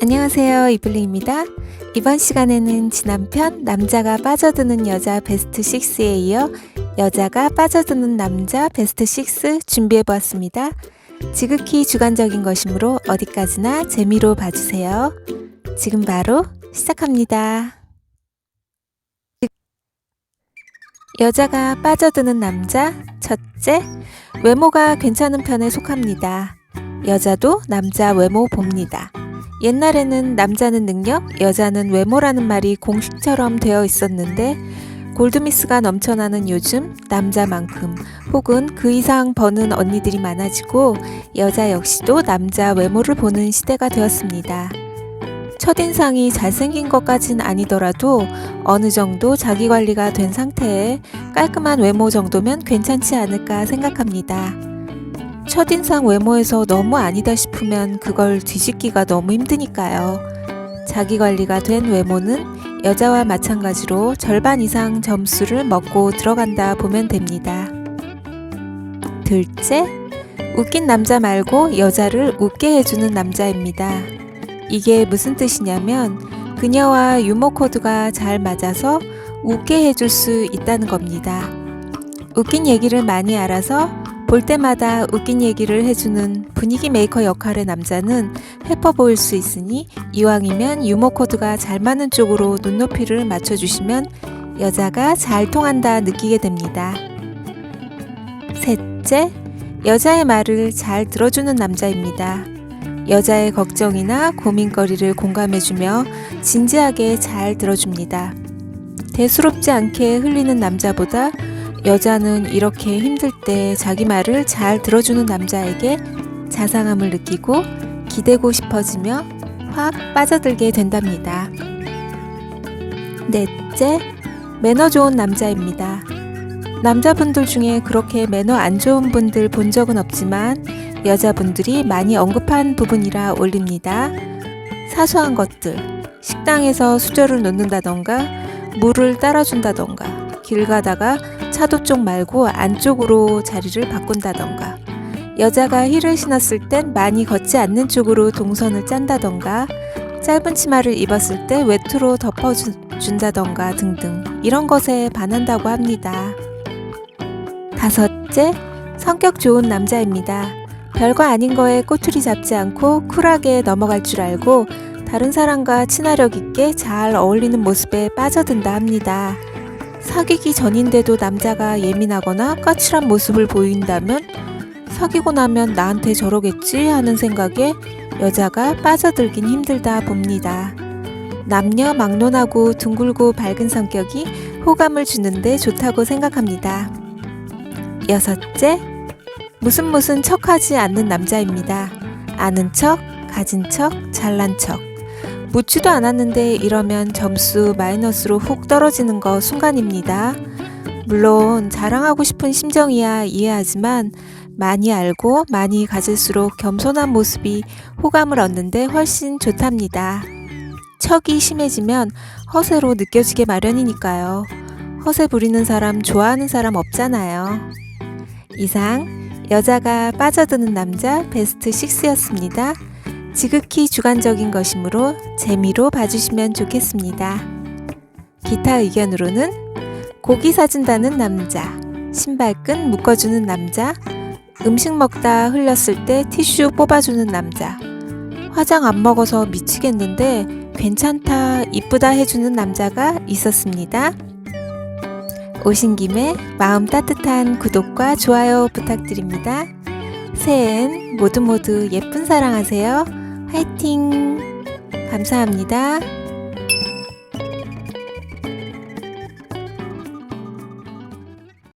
안녕하세요. 이블리입니다. 이번 시간에는 지난 편 남자가 빠져드는 여자 베스트 6에 이어 여자가 빠져드는 남자 베스트 6 준비해 보았습니다. 지극히 주관적인 것이므로 어디까지나 재미로 봐주세요. 지금 바로 시작합니다. 여자가 빠져드는 남자 첫째 외모가 괜찮은 편에 속합니다. 여자도 남자 외모 봅니다. 옛날에는 남자는 능력, 여자는 외모라는 말이 공식처럼 되어 있었는데 골드미스가 넘쳐나는 요즘 남자만큼 혹은 그 이상 버는 언니들이 많아지고 여자 역시도 남자 외모를 보는 시대가 되었습니다. 첫인상이 잘생긴 것까진 아니더라도 어느 정도 자기 관리가 된 상태에 깔끔한 외모 정도면 괜찮지 않을까 생각합니다. 첫인상 외모에서 너무 아니다 싶으면 그걸 뒤집기가 너무 힘드니까요. 자기 관리가 된 외모는 여자와 마찬가지로 절반 이상 점수를 먹고 들어간다 보면 됩니다. 둘째, 웃긴 남자 말고 여자를 웃게 해주는 남자입니다. 이게 무슨 뜻이냐면 그녀와 유머 코드가 잘 맞아서 웃게 해줄 수 있다는 겁니다. 웃긴 얘기를 많이 알아서 볼 때마다 웃긴 얘기를 해주는 분위기 메이커 역할의 남자는 해퍼 보일 수 있으니 이왕이면 유머 코드가 잘 맞는 쪽으로 눈높이를 맞춰주시면 여자가 잘 통한다 느끼게 됩니다. 셋째, 여자의 말을 잘 들어주는 남자입니다. 여자의 걱정이나 고민거리를 공감해주며 진지하게 잘 들어줍니다. 대수롭지 않게 흘리는 남자보다 여자는 이렇게 힘들 때 자기 말을 잘 들어주는 남자에게 자상함을 느끼고 기대고 싶어지며 확 빠져들게 된답니다. 넷째, 매너 좋은 남자입니다. 남자분들 중에 그렇게 매너 안 좋은 분들 본 적은 없지만 여자분들이 많이 언급한 부분이라 올립니다. 사소한 것들, 식당에서 수저를 놓는다던가, 물을 따라준다던가, 길 가다가 차도 쪽 말고 안쪽으로 자리를 바꾼다던가, 여자가 힐을 신었을 땐 많이 걷지 않는 쪽으로 동선을 짠다던가, 짧은 치마를 입었을 때 외투로 덮어준다던가 등등 이런 것에 반한다고 합니다. 다섯째, 성격 좋은 남자입니다. 별거 아닌 거에 꼬투리 잡지 않고 쿨하게 넘어갈 줄 알고 다른 사람과 친화력 있게 잘 어울리는 모습에 빠져든다 합니다. 사귀기 전인데도 남자가 예민하거나 까칠한 모습을 보인다면 사귀고 나면 나한테 저러겠지 하는 생각에 여자가 빠져들긴 힘들다 봅니다. 남녀 막론하고 둥글고 밝은 성격이 호감을 주는데 좋다고 생각합니다. 여섯째, 무슨 무슨 척하지 않는 남자입니다. 아는 척, 가진 척, 잘난 척. 묻지도 않았는데 이러면 점수 마이너스로 훅 떨어지는 거 순간입니다. 물론 자랑하고 싶은 심정이야 이해하지만 많이 알고 많이 가질수록 겸손한 모습이 호감을 얻는데 훨씬 좋답니다. 척이 심해지면 허세로 느껴지게 마련이니까요. 허세 부리는 사람 좋아하는 사람 없잖아요. 이상 여자가 빠져드는 남자 베스트 6였습니다. 지극히 주관적인 것이므로 재미로 봐주시면 좋겠습니다. 기타 의견으로는 고기 사준다는 남자, 신발끈 묶어주는 남자, 음식 먹다 흘렸을 때 티슈 뽑아주는 남자, 화장 안 먹어서 미치겠는데 괜찮다, 이쁘다 해주는 남자가 있었습니다. 오신 김에 마음 따뜻한 구독과 좋아요 부탁드립니다. 새해엔 모두 모두 예쁜 사랑하세요. 화이팅! 감사합니다.